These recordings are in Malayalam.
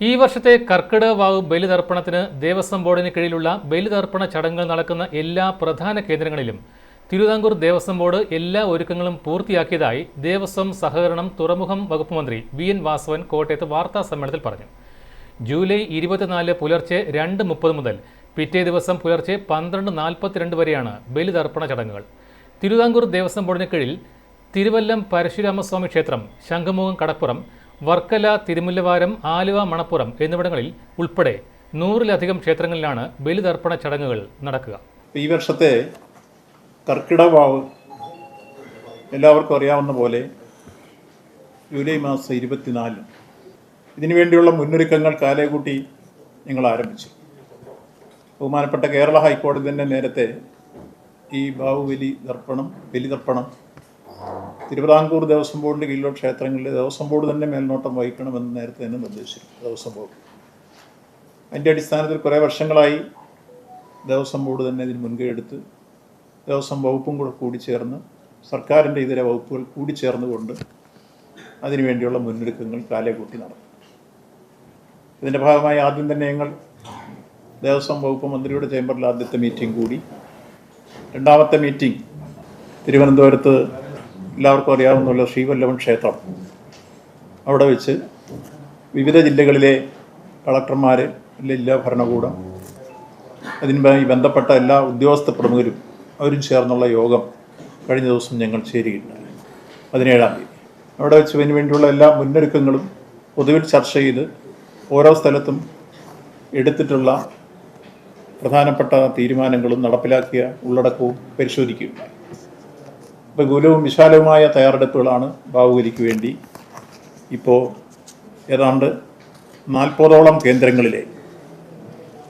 ഈ വർഷത്തെ കർക്കിടക വാവ് ബലിതർപ്പണത്തിന് ദേവസ്വം ബോർഡിന് കീഴിലുള്ള ബലിതർപ്പണ ചടങ്ങുകൾ നടക്കുന്ന എല്ലാ പ്രധാന കേന്ദ്രങ്ങളിലും തിരുവിതാംകൂർ ദേവസ്വം ബോർഡ് എല്ലാ ഒരുക്കങ്ങളും പൂർത്തിയാക്കിയതായി ദേവസ്വം സഹകരണം തുറമുഖം വകുപ്പ് മന്ത്രി വി എൻ വാസവൻ കോട്ടയത്ത് വാർത്താ സമ്മേളനത്തിൽ പറഞ്ഞു. ജൂലൈ ഇരുപത്തിനാല് പുലർച്ചെ രണ്ട് മുപ്പത് മുതൽ പിറ്റേ ദിവസം പുലർച്ചെ പന്ത്രണ്ട് നാൽപ്പത്തിരണ്ട് വരെയാണ് ബലിതർപ്പണ ചടങ്ങുകൾ. തിരുവിതാംകൂർ ദേവസ്വം ബോർഡിന് കീഴിൽ തിരുവല്ലം പരശുരാമസ്വാമി ക്ഷേത്രം ശംഖുമുഖം കടപ്പുറം വർക്കല തിരുമുല്ലവാരം ആലുവ മണപ്പുറം എന്നിവിടങ്ങളിൽ ഉൾപ്പെടെ നൂറിലധികം ക്ഷേത്രങ്ങളിലാണ് ബലിതർപ്പണ ചടങ്ങുകൾ നടക്കുക. ഈ വർഷത്തെ കർക്കിടവാവ് എല്ലാവർക്കും അറിയാവുന്ന പോലെ ജൂലൈ മാസം ഇരുപത്തിനാല് ഇതിനു വേണ്ടിയുള്ള മുന്നൊരുക്കങ്ങൾ കാലേക്കൂട്ടി ഞങ്ങൾ ആരംഭിച്ചു. ബഹുമാനപ്പെട്ട കേരള ഹൈക്കോടതി തന്നെ നേരത്തെ ഈ ബാഹുബലി ദർപ്പണം ബലിതർപ്പണം തിരുവിതാംകൂർ ദേവസ്വം ബോർഡിന്റെ കീഴിലുള്ള ക്ഷേത്രങ്ങളിൽ ദേവസ്വം ബോർഡ് തന്നെ മേൽനോട്ടം വഹിക്കണമെന്ന് നേരത്തെ തന്നെ നിർദ്ദേശിച്ചിരുന്നു ദേവസ്വം ബോർഡ്. അതിന്റെ അടിസ്ഥാനത്തിൽ കുറേ വർഷങ്ങളായി ദേവസ്വം ബോർഡ് തന്നെ ഇതിന് മുൻകൈ എടുത്ത് ദേവസ്വം വകുപ്പും കൂടെ കൂടിച്ചേർന്ന് സർക്കാരിന്റെ ഇതര വകുപ്പുകൾ കൂടി കൂടിച്ചേർന്നുകൊണ്ട് അതിനുവേണ്ടിയുള്ള മുന്നൊരുക്കങ്ങൾ കാലേകൂട്ടി നടന്നു. ഇതിന്റെ ഭാഗമായി ആദ്യം തന്നെ ഞങ്ങൾ ദേവസ്വം വകുപ്പ് മന്ത്രിയുടെ ചേംബറിൽ ആദ്യത്തെ മീറ്റിംഗ് കൂടി. രണ്ടാമത്തെ മീറ്റിംഗ് തിരുവനന്തപുരത്ത് എല്ലാവർക്കും അറിയാവുന്നുള്ള ശ്രീവല്ലഭൻ ക്ഷേത്രം. അവിടെ വെച്ച് വിവിധ ജില്ലകളിലെ കളക്ടർമാർ ജില്ലാ ഭരണകൂടം അതിനുമായി ബന്ധപ്പെട്ട എല്ലാ ഉദ്യോഗസ്ഥ പ്രമുഖരും അവരും ചേർന്നുള്ള യോഗം കഴിഞ്ഞ ദിവസം ഞങ്ങൾ ചേരുകയുണ്ടായി. പതിനേഴാം തീയതി. അവിടെ വെച്ച് ഇതിനു വേണ്ടിയുള്ള എല്ലാ മുന്നൊരുക്കങ്ങളും പൊതുവിൽ ചർച്ച ചെയ്ത് ഓരോ സ്ഥലത്തും എടുത്തിട്ടുള്ള പ്രധാനപ്പെട്ട തീരുമാനങ്ങളും നടപ്പിലാക്കിയ ഉള്ളടക്കവും പരിശോധിക്കുകയുണ്ടായി. വിപുലവും വിശാലവുമായ തയ്യാറെടുപ്പുകളാണ് ബാഹുബലിക്ക് വേണ്ടി ഇപ്പോൾ ഏതാണ്ട് നാൽപ്പതോളം കേന്ദ്രങ്ങളിലെ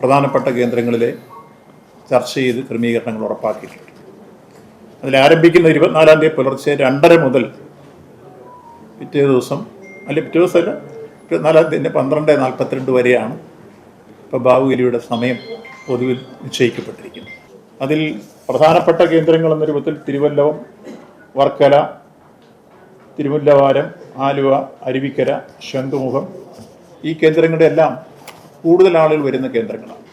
പ്രധാനപ്പെട്ട കേന്ദ്രങ്ങളിലെ ചർച്ച ചെയ്ത് ക്രമീകരണങ്ങൾ ഉറപ്പാക്കിയിട്ടുണ്ട്. അതിൽ ആരംഭിക്കുന്ന ഇരുപത്തിനാലാം തീയതി പുലർച്ചെ രണ്ടര മുതൽ പിറ്റേ ദിവസം അല്ലെ പിറ്റേ ദിവസമല്ല ഇരുപത്തിനാലാം തീയതി പന്ത്രണ്ട് നാൽപ്പത്തിരണ്ട് വരെയാണ് ഇപ്പോൾ ബാഹുബലിയുടെ സമയം പൊതുവിൽ നിശ്ചയിക്കപ്പെട്ടിരിക്കുന്നത്. അതിൽ പ്രധാനപ്പെട്ട കേന്ദ്രങ്ങൾ എന്ന രൂപത്തിൽ തിരുവല്ലവും വർക്കല തിരുമുല്ലവാരം ആലുവ അരുവിക്കര ശന്തുമുഖം ഈ കേന്ദ്രങ്ങളുടെ എല്ലാം കൂടുതൽ ആളുകൾ വരുന്ന കേന്ദ്രങ്ങളാണ്.